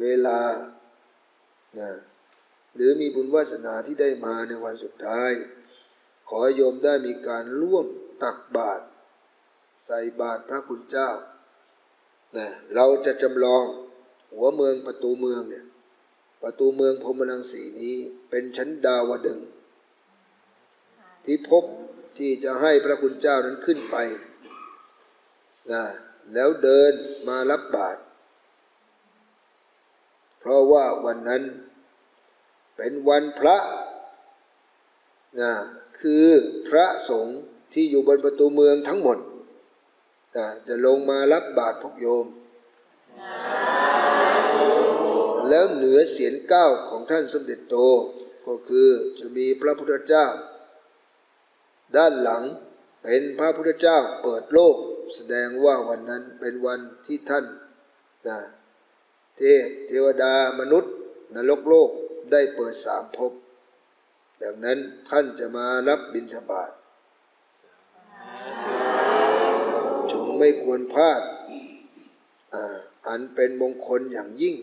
เวลานะหรือมีบุญวาสนาที่ได้มาในวันสุดท้าย ขอโยมได้มีการร่วมตักบาตรใส่บาตรพระคุณเจ้านะเราจะจำลองหัวเมืองประตูเมืองเนี่ยประตูเมืองพรมรังสีนี้เป็นชั้นดาวดึงที่พบที่จะให้พระคุณเจ้านั้นขึ้นไปนะแล้วเดินมารับบาตร เพราะว่าวันนั้นเป็นวันพระนะคือพระสงฆ์ที่อยู่บนประตูเมืองทั้งหมดนะจะลงมารับบาตรพกโยม แล้วเหนือเสียนเก้าของท่านสมเด็จโต ก็คือจะมีพระพุทธเจ้า ด้านหลังเป็นพระพุทธเจ้าเปิดโลก แสดงว่าวันนั้นเป็นวันที่ท่านนะ เทพเทวดามนุษย์นรกโลกได้เปิดสามภพดังนั้นท่านจะมารับบิณฑบาตจงไม่ควรพลาดอันเป็นมงคลอย่างยิ่ง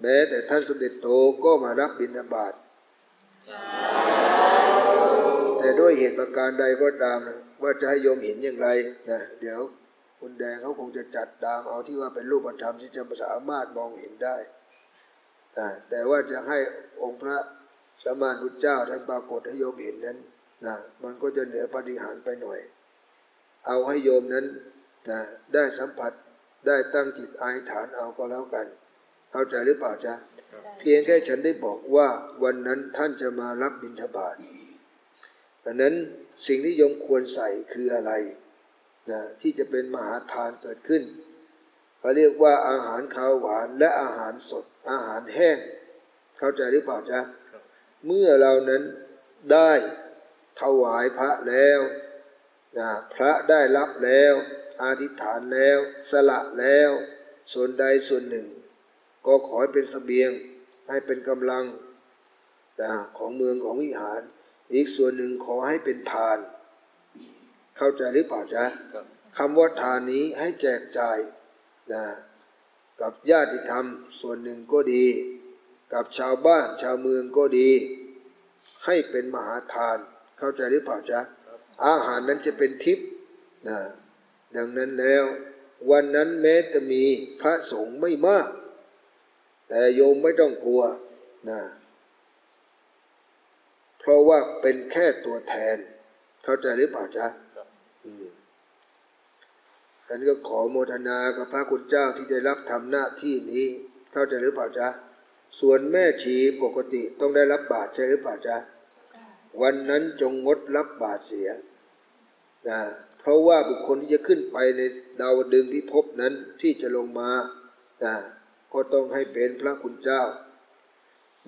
แม้แต่ท่านสมเด็จโตก็มารับบิณฑบาตแต่ด้วยเหตุประการใดก็ตามว่าจะให้โยมเห็นอย่างไรนะเดี๋ยว คุณแดงเขาคงจะจัดตามเอาที่ว่าเป็นรูปธรรมที่จะสามารถมองเห็นได้นะแต่ว่าจะให้องค์พระสมมานุเจ้าท่านปรากฏให้โยมเห็นนั้นนะมันก็จะเหนือปฏิหารย์ไปหน่อย เอาให้โยมนั้นนะได้สัมผัสได้ตั้งจิตอายฐานเอาก็แล้วกัน เข้าใจหรือเปล่าจ๊ะเพียงแค่ฉันได้บอกว่าวันนั้นท่านจะมารับบิณฑบาตดังนั้นสิ่งที่โยมควรใส่คืออะไร นะที่จะเป็นมหาทานเกิดขึ้นเขาเรียกว่าอาหารข้าวหวานและอาหารสด อาหารแห้ง เข้าใจหรือเปล่าจ๊ะเมื่อเรานั้นได้ถวายพระแล้วนะพระได้รับแล้วอธิษฐานแล้วสละแล้ว ส่วนใดส่วนหนึ่ง ก็ขอให้เป็นสเสบียงให้เป็นกำลังนะของเมืองของวิหาร อีกส่วนหนึ่งขอให้เป็นทาน เข้าใจหรือเปล่าจ๊ะครับคำว่าทานนี้ให้แจกจ่ายนะกับญาติธรรมส่วนหนึ่งก็ดี กับชาวบ้านชาวเมืองก็ดี ให้เป็นมหาทาน เข้าใจหรือเปล่าจ๊ะอาหารนั้นจะเป็นทิพย์นะดังนั้นแล้ว วันนั้นแม้จะมีพระสงฆ์ไม่มาก แต่โยมไม่ต้องกลัวนะเพราะว่าเป็นแค่ตัวแทน เข้าใจหรือเปล่าจ๊ะครับอืม ฉันก็ขอโมทนากับพระคุณเจ้าที่ได้รับทำหน้าที่นี้ เข้าใจหรือเปล่าจ๊ะ ส่วนแม่ชีปกติต้องได้รับบาตรใช่หรือเปล่าจ๊ะ วันนั้นจงงดรับบาตรเสียนะเพราะว่าบุคคลที่จะขึ้นไปในดาวดึงส์พิภพนั้นที่จะลงมานะก็ต้องให้เป็นพระคุณเจ้า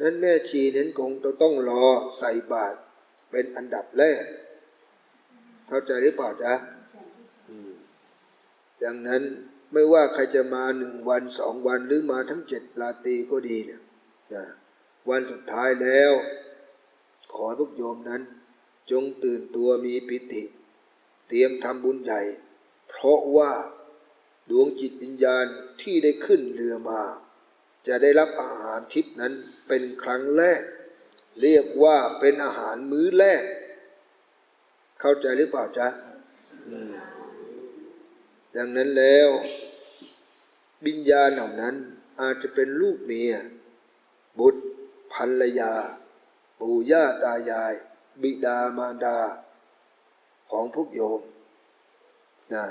นั้นแม่ชีนั้นคงต้องรอใส่บาตรเป็นอันดับแรก เข้าใจหรือเปล่าจ๊ะอืมดังนั้นไม่ว่าใครจะมาหนึ่งวันสองวันหรือมาทั้งเจ็ดราตรีก็ดีเนี่ยนะวันสุดท้ายแล้ว ขอให้พวกโยมนั้น จงตื่นตัวมีปิติ เตรียมทำบุญใหญ่ เพราะว่าดวงจิตวิญญาณที่ได้ขึ้นเรือมา จะได้รับอาหารทิพย์นั้นเป็นครั้งแรก เรียกว่าเป็นอาหารมื้อแรก เข้าใจหรือเปล่าจ๊ะดังนั้นแล้ววิญญาณเหล่านั้นอาจจะเป็นลูกเมีย บุตรภรรยา ปู่ย่าตายาย บิดามารดา ของพวกโยมนะ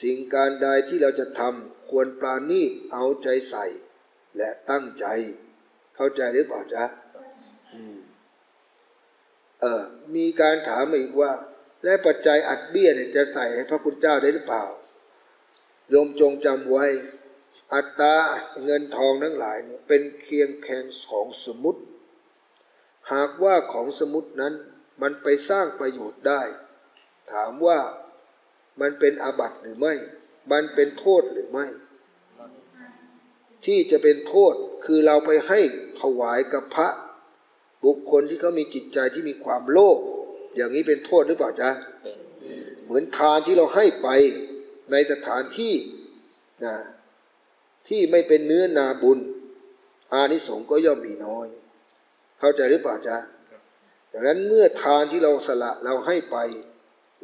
สิ่งการใดที่เราจะทำควรปราณีเอาใจใส่ และตั้งใจ เข้าใจหรือเปล่าจ๊ะอืม เออมีการถามมาอีกว่า และปัจจัยอัดเบี้ยเนี่ยจะใส่ให้พระคุณเจ้าได้หรือเปล่าโยมจงจำไว้ อัตราเงินทองทั้งหลายเนี่ยเป็นเคียงแค่ของสมมุติ หากว่าของสมมุตินั้นมันไปสร้างประโยชน์ได้ ถามว่ามันเป็นอาบัติหรือไม่ มันเป็นโทษหรือไม่ ที่จะเป็นโทษคือเราไปให้ถวายกับพระ บุคคลที่เขามีจิตใจที่มีความโลภอย่างนี้เป็นโทษหรือเปล่าจ๊ะเหมือนทานที่เราให้ไปในสถานที่นะที่ไม่เป็นเนื้อนาบุญ อานิสงส์ก็ย่อมมีน้อย เข้าใจหรือเปล่าจ๊ะดังนั้นเมื่อทานที่เราสละเราให้ไป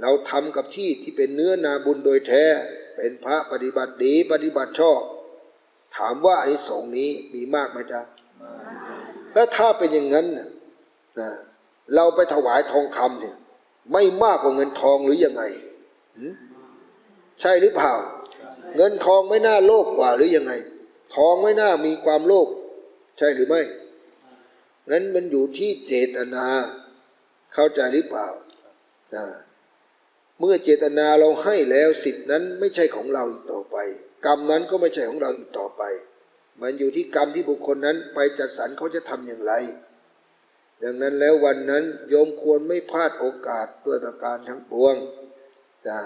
เราทำกับที่ที่เป็นเนื้อนาบุญโดยแท้ เป็นพระปฏิบัติดีปฏิบัติชอบ ถามว่าอานิสงส์นี้มีมากไหมจ๊ะ แล้วถ้าเป็นอย่างนั้นนะเราไปถวายทองคำเนี่ย ไม่มากกว่าเงินทองหรือยังไง ใช่หรือเปล่า เงินทองไม่น่าโลภกว่าหรือยังไง ทองไม่น่ามีความโลภใช่หรือไม่ นั้นมันอยู่ที่เจตนา เข้าใจหรือเปล่านะเมื่อเจตนาเราให้แล้วสิทธินั้นไม่ใช่ของเราอีกต่อไป กรรมนั้นก็ไม่ใช่ของเราอีกต่อไป มันอยู่ที่กรรมที่บุคคลนั้นไปจัดสรรเขาจะทำอย่างไร ดังนั้นแล้ววันนั้นโยมควรไม่พลาดโอกาสด้วยประการทั้งปวงนะ